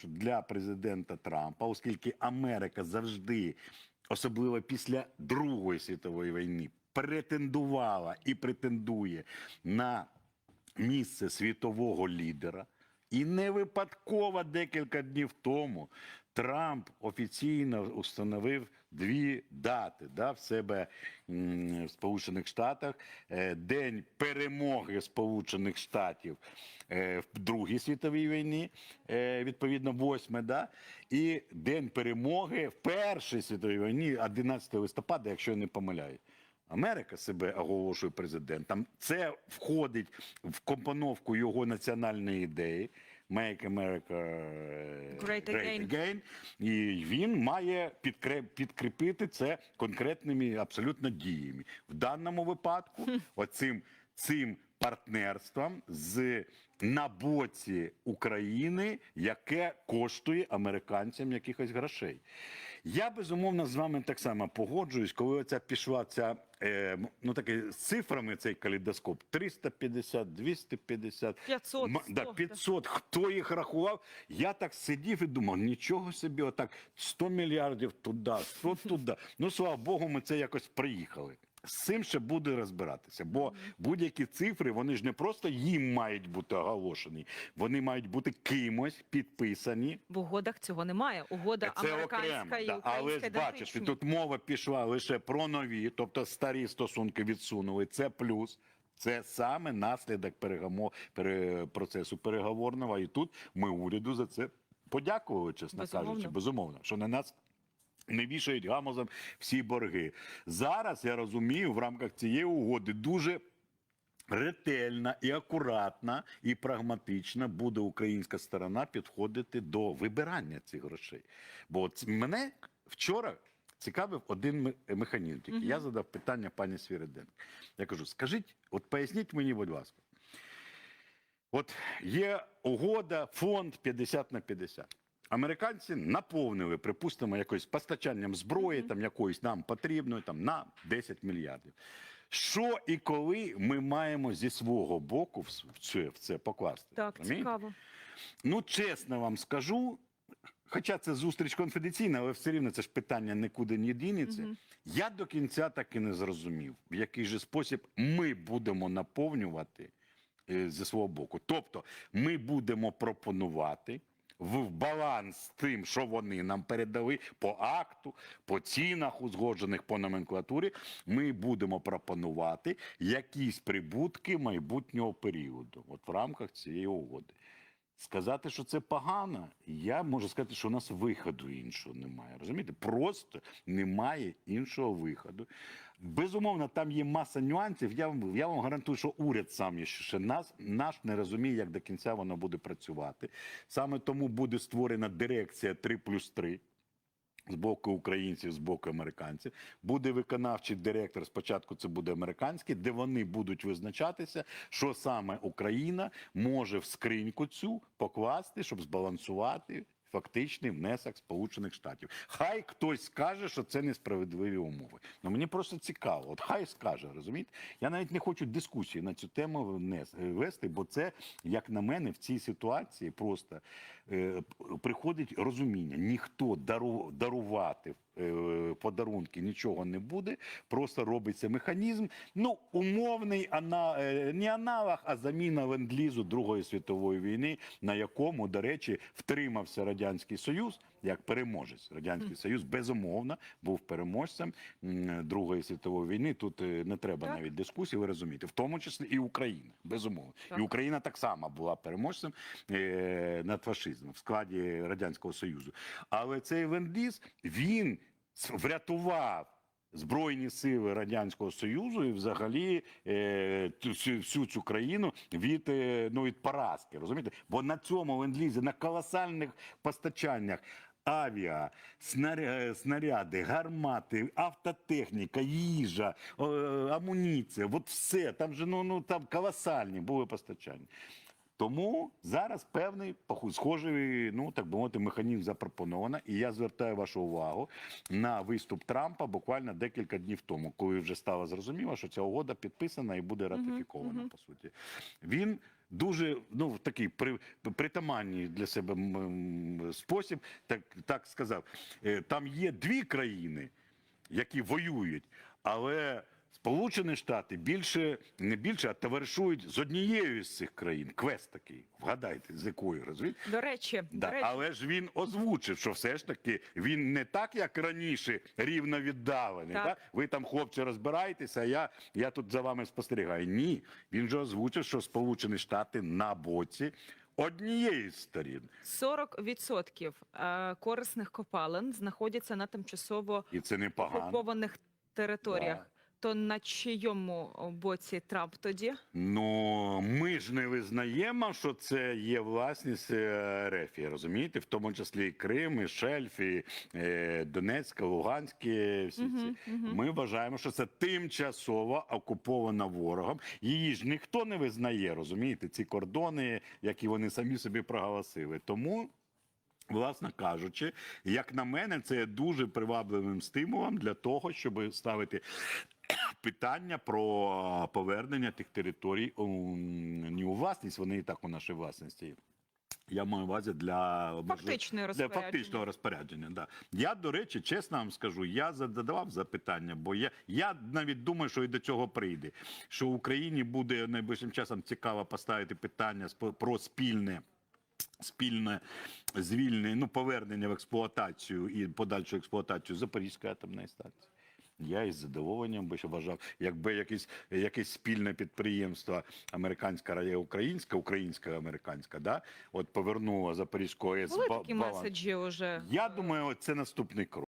що для президента Трампа, оскільки Америка завжди, особливо після Другої світової війни, претендувала і претендує на місце світового лідера. І не випадково декілька днів тому Трамп офіційно установив дві дати да, в себе в Сполучених Штатах: Е, День перемоги Сполучених Штатів е, в Другій світовій війні, е, відповідно, 8, да, і День перемоги в Першій світовій війні, 11 листопада, якщо я не помиляюсь. Америка себе оголошує президентом. Це входить в компоновку його національної ідеї. Make America е, Great again. again. І він має підкріпити це конкретними абсолютно діями. В даному випадку, оцим цим партнерством з на боці України, яке коштує американцям якихось грошей. Я безумовно з вами так само погоджуюсь, коли оця пішла ця е, ну таки з цифрами цей калейдоскоп 350, 250, 500, м- да, 100, 500, хто їх рахував? Я так сидів і думав, нічого собі, отак 100 мільярдів туди, 100 туди. Ну слава Богу, ми це якось приїхали. З цим ще буде розбиратися, бо будь-які цифри вони ж не просто їм мають бути оголошені, вони мають бути кимось підписані. В угодах цього немає. Угода Це американська окремо, і да. але ж бачиш, і тут мова пішла лише про нові, тобто старі стосунки відсунули. Це плюс. Це саме наслідок перегамо, пере, процесу переговорного. І тут ми уряду за це подякували, чесно Безумовно. кажучи, безумовно, що на нас. Не вішають гамозом всі борги. Зараз я розумію, в рамках цієї угоди дуже ретельна і акуратна і прагматична буде українська сторона підходити до вибирання цих грошей. Бо от мене вчора цікавив один механізм. Тільки я задав питання пані Свіриденко. Я кажу: скажіть, от поясніть мені, будь ласка. От є угода, фонд 50 на 50. Американці наповнили, припустимо, якось постачанням зброї, там якоїсь нам потрібної, там на 10 мільярдів. Що і коли ми маємо зі свого боку в це, в це покласти? Так, Розумієте? цікаво. Ну, чесно вам скажу, хоча це зустріч конфіденційна, але все рівно це ж питання нікуди не дінеться. Я до кінця так і не зрозумів, в який же спосіб ми будемо наповнювати е, зі свого боку. Тобто, ми будемо пропонувати. В баланс з тим, що вони нам передали по акту, по цінах узгоджених по номенклатурі, ми будемо пропонувати якісь прибутки майбутнього періоду, от в рамках цієї угоди. Сказати, що це погано, я можу сказати, що у нас виходу іншого немає. Розумієте? Просто немає іншого виходу. Безумовно, там є маса нюансів. Я вам, я вам гарантую, що уряд сам є ще нас, наш не розуміє, як до кінця воно буде працювати. Саме тому буде створена дирекція 3 плюс 3 з боку українців, з боку американців. Буде виконавчий директор. Спочатку це буде американський, де вони будуть визначатися, що саме Україна може в скриньку цю покласти, щоб збалансувати. Фактичний внесок Сполучених Штатів. Хай хтось скаже, що це несправедливі умови. Ну мені просто цікаво. От хай скаже, розумієте? Я навіть не хочу дискусії на цю тему вести, бо це, як на мене, в цій ситуації просто е, приходить розуміння. Ніхто дару, дарувати подарунки нічого не буде. Просто робиться механізм. Ну, умовний ана, е, не аналог, а заміна ленд-лізу Другої світової війни, на якому, до речі, втримався Радянський Союз як переможець. Радянський Союз безумовно був переможцем Другої світової війни. Тут е, не треба Так. навіть дискусії, ви розумієте, в тому числі і Україна, безумовно. Так. І Україна так само була переможцем е, над фашизмом в складі Радянського Союзу. Але цей ленд-ліз, він врятував. Збройні сили радянського союзу і взагалі е, всю цю країну від е, ну від поразки. Розумієте? Бо на цьому ленд-лізі, на колосальних постачаннях авіа, снаряди, гармати, автотехніка, їжа, амуніція, от все там же ну, ну там колосальні були постачання. Тому зараз певний схожий, ну так би мовити, механізм запропоновано. І я звертаю вашу увагу на виступ Трампа буквально декілька днів тому, коли вже стало зрозуміло, що ця угода підписана і буде ратифікована. По суті, він дуже ну, в такий при, притаманний для себе спосіб, так, так сказав. Е, Там є дві країни, які воюють, але Сполучені Штати більше, не більше, а товаришують з однією з цих країн. Квест такий. Вгадайте, з якою розумієте? До речі, Да, до речі, але ж він озвучив, що все ж таки він не так, як раніше, рівно віддалений. Так. Так. Ви там, хлопці, розбираєтеся, а я, я тут за вами спостерігаю. Ні, він же озвучив, що Сполучені Штати на боці однієї з сторін. 40% е, корисних копалин знаходяться на тимчасово І це непогано. окупованих територіях. Да. То на чийому боці Трамп тоді? Ну ми ж не визнаємо, що це є власність е, РФ, розумієте, в тому числі і Крим, і Шельф, і е, Донецька, Луганські. Всі Мгм, ці. мгм. Ми вважаємо, що це тимчасово окупована ворогом. Її ж ніхто не визнає, розумієте, ці кордони, які вони самі собі проголосили. Тому. Власне кажучи, як на мене, це є дуже привабливим стимулом для того, щоб ставити питання про повернення тих територій у, не у власність, вони і так у нашій власності. Я маю увазі для Фактичної для розпорядження. фактичного розпорядження. Да. Я, до речі, чесно вам скажу, я задавав запитання, бо я, я навіть думаю, що і до цього прийде. Що Україні буде найближчим часом цікаво поставити питання про спільне. Спільне звільнення, ну повернення в експлуатацію і подальшу експлуатацію Запорізької атомної станції. Я із задоволенням би вважав, якби якесь, якесь спільне підприємство американська і українська, українська американська, да, от повернуло Запорізьку Були такі меседжі вже. Я думаю, це наступний крок.